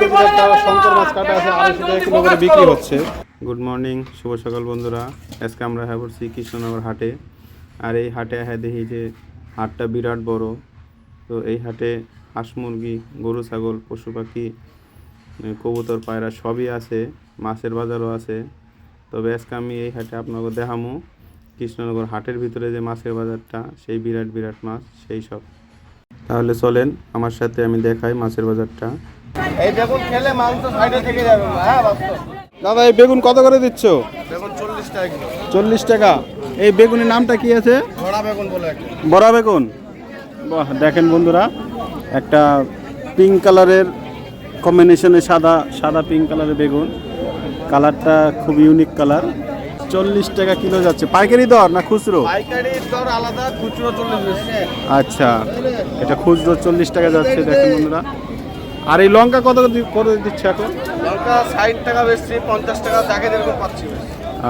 কেজির একটা শঙ্কর মাছ কাটা আছে আড়াইশো টাকা কিলো করে বিক্রি হচ্ছে? গুড মর্নিং শুভ সকাল বন্ধুরা। আজকে আমরা হ্যাঁ করছি কৃষ্ণনগর হাটে। আর এই হাটে হ্যাঁ দেখি যে হাটটা বিরাট বড়। তো এই হাটে হাঁস মুরগি গরু ছাগল পশু পাখি কবুতর পায়রা সবই আছে মাছের বাজারও আছে। তবে আজকে আমি এই হাটে আপনাকে দেখামু কৃষ্ণনগর হাটের ভিতরে যে মাছের বাজারটা সেই বিরাট বিরাট মাছ সেই সব। তাহলে চলেন আমার সাথে আমি দেখাই মাছের বাজারটা। এই বেগুন খেলে মাংস সাইডে থেকে যাবে। হ্যাঁ বাস্তব। দাদা এই বেগুন কত করে দিচ্ছ? বেগুন চল্লিশ টাকা চল্লিশ টাকা। এই বেগুনের নামটা কি আছে? ধরা বেগুন বলে বড়া বেগুন। বাহ দেখেন বন্ধুরা একটা পিঙ্ক কালারের কম্বিনেশনে সাদা সাদা পিঙ্ক কালারের বেগুন। কালারটা খুব ইউনিক কালার চল্লিশ টাকা কিলো যাচ্ছে। পাইকারি দর না খুচরো? দর আলাদা খুচরো আচ্ছা এটা খুচরো চল্লিশ টাকা যাচ্ছে দেখেন বন্ধুরা। আর এই লঙ্কা কত করে দিচ্ছে এখন? লঙ্কা ষাট টাকা বেশি পঞ্চাশ টাকা যাকে যেরকম পাচ্ছি।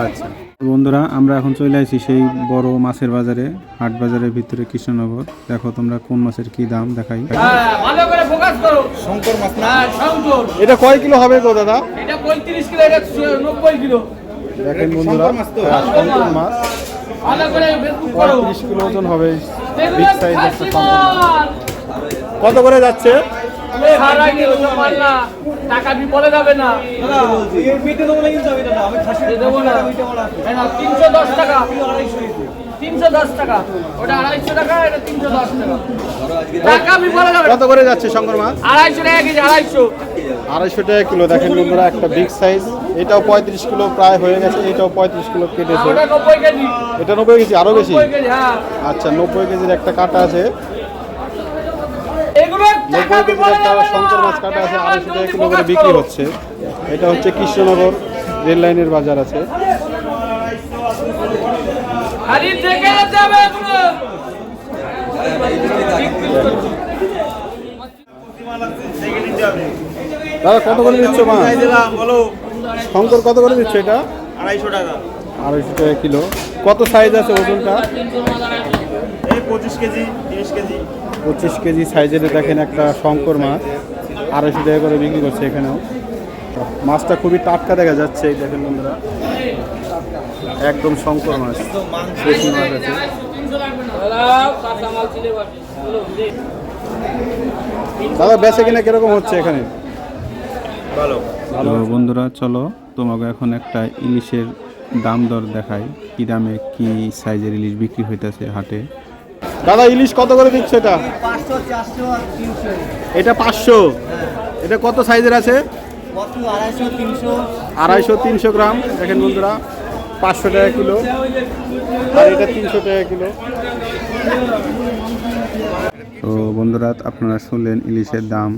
আচ্ছা। বন্ধুরা আমরা এখন চলে আসি সেই বড় মাছের বাজারে হাট বাজারের ভিতরে কৃষ্ণনগর। দেখো তোমরা কোন মাছের কি দাম দেখাই। হ্যাঁ, ভালো করে ফোকাস করো। শঙ্কর মাছ না? হ্যাঁ এটা কয় কিলো হবে গো দাদা? এটা পঁয়ত্রিশ কিলো এটা নব্বই কিলো। দেখেন বন্ধুরা হ্যাঁ, শঙ্কর মাছ। ভালো করে বেকুব করো। পঁয়ত্রিশ কিলো ওজন হবে বিগ সাইজ একটা। কত করে যাচ্ছে? টাকা বিপদে যাবে না। তিনশো দশ টাকা। তিনশো দশ টাকা। ওটা আড়াইশো টাকা এটা তিনশো দশ টাকা। টাকা বিপদে যাবে কত করে যাচ্ছে শঙ্কর মাছ আড়াইশো টাকা কেজি আড়াইশো। আড়াইশো টাকা কিলো দেখেন বন্ধুরা একটা বিগ সাইজ এটাও পঁয়ত্রিশ কিলো প্রায় হয়ে গেছে এটাও পঁয়ত্রিশ কিলো কেটেছে এটা নব্বই কেজি। আরও বেশি? হ্যাঁ। আচ্ছা নব্বই কেজির একটা কাটা আছে। নব্বই একটা শঙ্কর মাছ কাটা আছে আড়াইশো টাকা কিলো করে বিক্রি হচ্ছে। এটা হচ্ছে কৃষ্ণনগর রেল লাইনের বাজার আছে। দাদা কত করে দিচ্ছ মাছ? শঙ্কর কত করে দিচ্ছ এটা? আড়াইশো টাকা। আড়াইশো টাকা কিলো। কত সাইজ আছে ওজনটা? পঁচিশ কেজি তিরিশ কেজি। পঁচিশ কেজি সাইজের দেখেন একটা শঙ্কর মাছ। আড়াইশো টাকা করে বিক্রি করছে এখানেও। মাছটা খুবই টাটকা দেখা যাচ্ছে দেখেন বন্ধুরা। একদম শঙ্কর মাছ মাছ আছে। দাদা বেচে কিনা কীরকম হচ্ছে এখানে? ভালো। ভালো বন্ধুরা চলো তোমাকে এখন একটা ইলিশের দাম দর দেখাই। কি দামে কি সাইজের ইলিশ বিক্রি হইতেছে হাটে? দাদা ইলিশ কত করে দিচ্ছে এটা? এটা পাঁচশো। এটা কত সাইজের আছে? আড়াইশো তিনশো। আড়াইশো তিনশো গ্রাম। দেখেন বন্ধুরা পাঁচশো টাকা কিলো। আর এটা তিনশো টাকা কিলো। তো বন্ধুরা আপনারা শুনলেন ইলিশের দাম।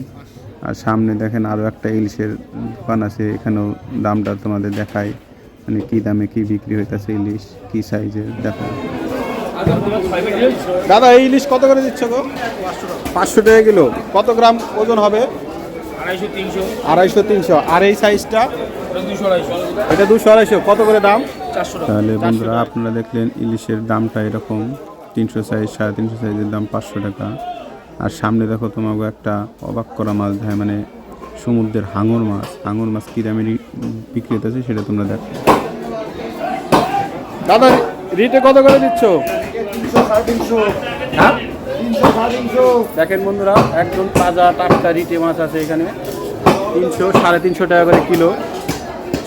আর সামনে দেখেন আরও একটা ইলিশের দোকান আছে। এখানেও দামটা তোমাদের দেখায় মানে কী দামে কি বিক্রি হইতেছে ইলিশ? কী সাইজের? দেখা দাদা এই ইলিশ কত করে দিচ্ছ গো? পাঁচশো টাকা কিলো। কত গ্রাম ওজন হবে? আড়াইশো তিনশো। আর এই সাইজটা? এটা দুশো আড়াইশো। কত করে দাম? তাহলে বন্ধুরা আপনারা দেখলেন ইলিশের দামটা এরকম। তিনশো সাইজ সাড়ে তিনশো সাইজের দাম পাঁচশো টাকা। আর সামনে দেখো তোমাকে একটা অবাক করা মাছ দেয় মানে সমুদ্রের হাঙর মাছ। হাঙর মাছ কী দামে বিক্রি হতেছে সেটা তোমরা দেখো। দাদা রিটে কত করে দিচ্ছ? হ্যাঁ দেখেন বন্ধুরা একদম তাজা টাটকা রিটে মাছ আছে এখানে। তিনশো সাড়ে তিনশো টাকা করে কিলো।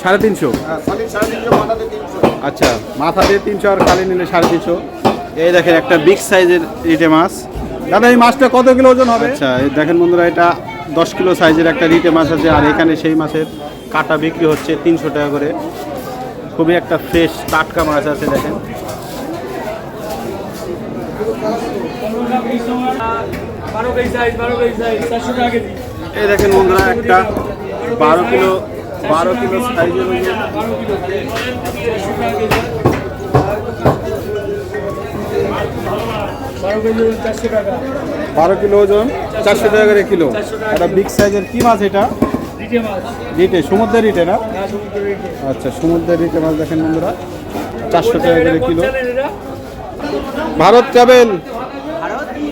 সাড়ে তিনশো? হ্যাঁ আচ্ছা মাথা দিয়ে তিনশো। আর কালি নিলে সাড়ে তিনশো। এই দেখেন একটা বিগ সাইজের রিটে মাছ। দাদা এই মাছটা কত কিলো ওজন হবে? আচ্ছা এই দেখেন বন্ধুরা এটা দশ কিলো সাইজের একটা রিটে মাছ আছে আর এখানে সেই মাছের কাটা বিক্রি হচ্ছে তিনশো টাকা করে। খুবই একটা ফ্রেশ টাটকা মাছ আছে দেখেন বারো কেজি সাইজ বারো কেজি সাইজ চারশো টাকা কেজি এই দেখেন বন্ধুরা, একটা বারো কিলো বারো কিলো সাইজের বারো কিলো ওজন, চারশো টাকা করে কিলো। একটা বিগ সাইজের কি মাছ এটা? রিটে সমুদ্রের রিটে না? আচ্ছা সমুদ্রের রিটে মাছ দেখেন বন্ধুরা, চারশো টাকা করে kilo. Bharat travel.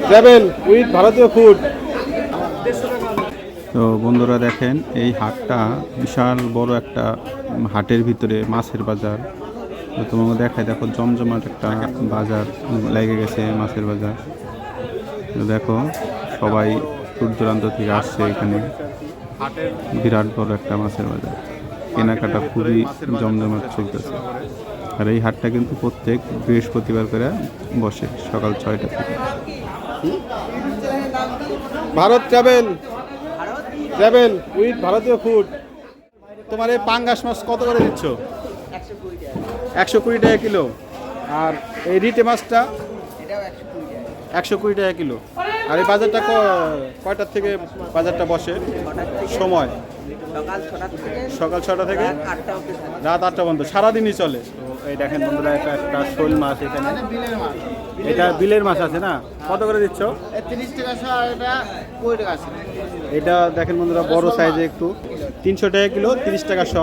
Travel with Bharatiya food তো বন্ধুরা দেখেন, এই হাটটা বিশাল বড় একটা হাটের ভিতরে মাছের বাজার। তো তোমাকে দেখায় দেখো জমজমাট একটা বাজার লেগে গেছে মাছের বাজার। তো দেখো, সবাই দূর দূরান্ত থেকে আসছে এখানে। বিরাট বড় একটা মাছের বাজার। কেনাকাটা খুবই জমজমাট চলতেছে। আর এই হাটটা কিন্তু প্রত্যেক বৃহস্পতিবার করে বসে, সকাল ছয়টা থেকে। Bharat travel travel with Bharatiya food তোমার এই পাঙ্গাস মাছ কত করে দিচ্ছ? একশো কুড়ি টাকা কিলো। আর এই রিটে মাছটা? একশো কুড়ি টাকা কিলো। আর এই বাজারটা কয়টার থেকে বাজারটা বসে? সময়। সকাল ছটা থেকে। রাত আটটা পর্যন্ত। সারাদিনই চলে। এই দেখেন বন্ধুরা একটা একটা শোল মাছ এখানে। এটা বিলের মাছ আছে না? কত করে দিচ্ছ? তিরিশ টাকা আর এটা কুড়ি টাকা শো এটা দেখেন বন্ধুরা বড় সাইজে একটু। তিনশো টাকা কিলো তিরিশ টাকা শ।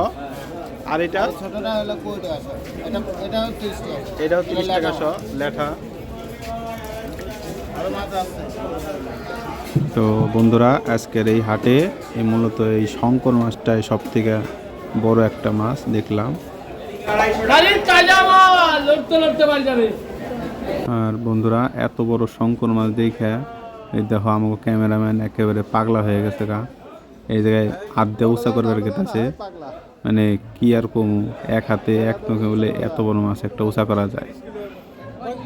আর এটা? ছোটটা হলো কুড়ি টাকা এটা এটাও তিরিশ টাকা। এটাও তিরিশ টাকা শ লেঠা। আরও মাছ আছে। তো বন্ধুরা আজকের এই হাটে এই মূলত এই শঙ্কর মাছটাই সব থেকে বড় একটা মাছ দেখলাম। লড়তে লড়তে বাড়ি যাবে। আর বন্ধুরা, এত বড় শঙ্কর মাছ দেখে, এই দেখো আমাকে ক্যামেরাম্যান একেবারে পাগলা হয়ে গেছে গা। এই জায়গায় হাত দিয়ে উঁচা করবার গেতেছে মানে কি আর কমু, এক হাতে এক নখে বলে এত বড় মাছ একটা উঁচা করা যায়।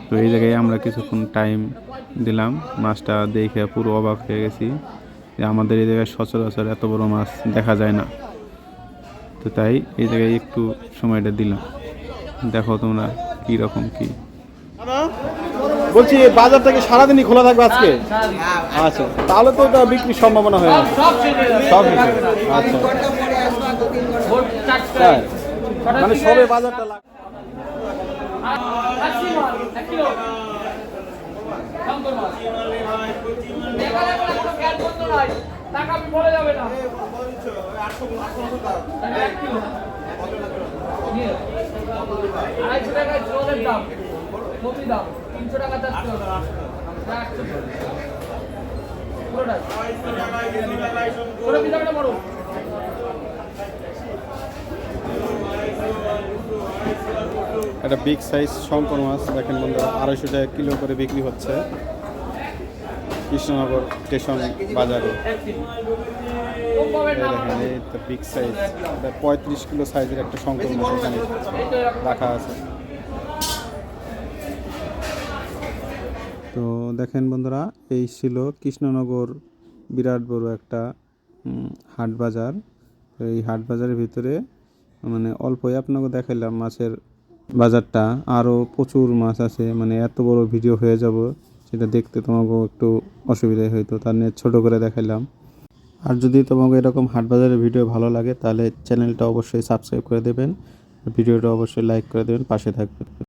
তো এই জায়গায় আমরা কিছুক্ষণ টাইম দিলাম, মাছটা দেখে পুরো অবাক হয়ে গেছি যে আমাদের এই জায়গায় সচরাচর এত বড় মাছ দেখা যায় না। তো তাই এই জায়গায় একটু সময়টা দিলাম। দেখো তোমরা কি রকম কি। বলছি বাজারটা কি সারাদিনই খোলা থাকবে আজকে আচ্ছা তাহলে তো এটা বিক্রির সম্ভাবনা হয়ে গেছে সব। আচ্ছা মানে সবে বাজারটা লাগ আশি মাল, এক কিলো। শঙ্কর মাছ। এখানে কোনো কোনো গ্যাস বন্ধ নাই। টাকা বিফলে যাবে না। এটা এক কিলো। নিয়ে। আড়াইশো ঝোলের দাম দাম তিনশো টাকা চারশো একশো পুরোটাই। পুরো পিঠাটা বড় একটা বিগ সাইজ শঙ্কর মাছ। দেখেন বন্ধুরা আড়াইশো টাকা কিলো করে বিক্রি হচ্ছে। কৃষ্ণনগর স্টেশন বাজারে। বিগ সাইজ এটা পঁয়ত্রিশ কিলো সাইজের একটা শঙ্কর মাছ এখানে। রাখা আছে। তো দেখেন বন্ধুরা, এই ছিল কৃষ্ণনগর বিরাট বড় একটা হাট বাজার। এই হাট বাজারের ভিতরে মানে অল্পই আপনাকে দেখাইলাম মাছের বাজারটা। আরও প্রচুর মাছ আছে মানে এত বড় ভিডিও হয়ে যাব, সেটা দেখতে তোমাকেও একটু অসুবিধাই হইতো তার নিয়ে ছোটো করে দেখাইলাম। আর যদি তোমাকে এরকম হাট বাজারের ভিডিও ভালো লাগে, তাহলে চ্যানেলটা অবশ্যই সাবস্ক্রাইব করে দেবেন। ভিডিওটা অবশ্যই লাইক করে দেবেন, পাশে থাকবেন।